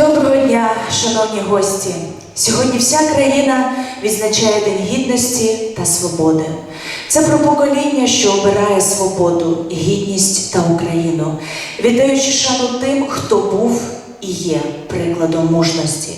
Доброго дня, шановні гості, сьогодні вся країна відзначає День гідності та свободи. Це про покоління, що обирає свободу, гідність та Україну, віддаючи шану тим, хто був і є прикладом мужності.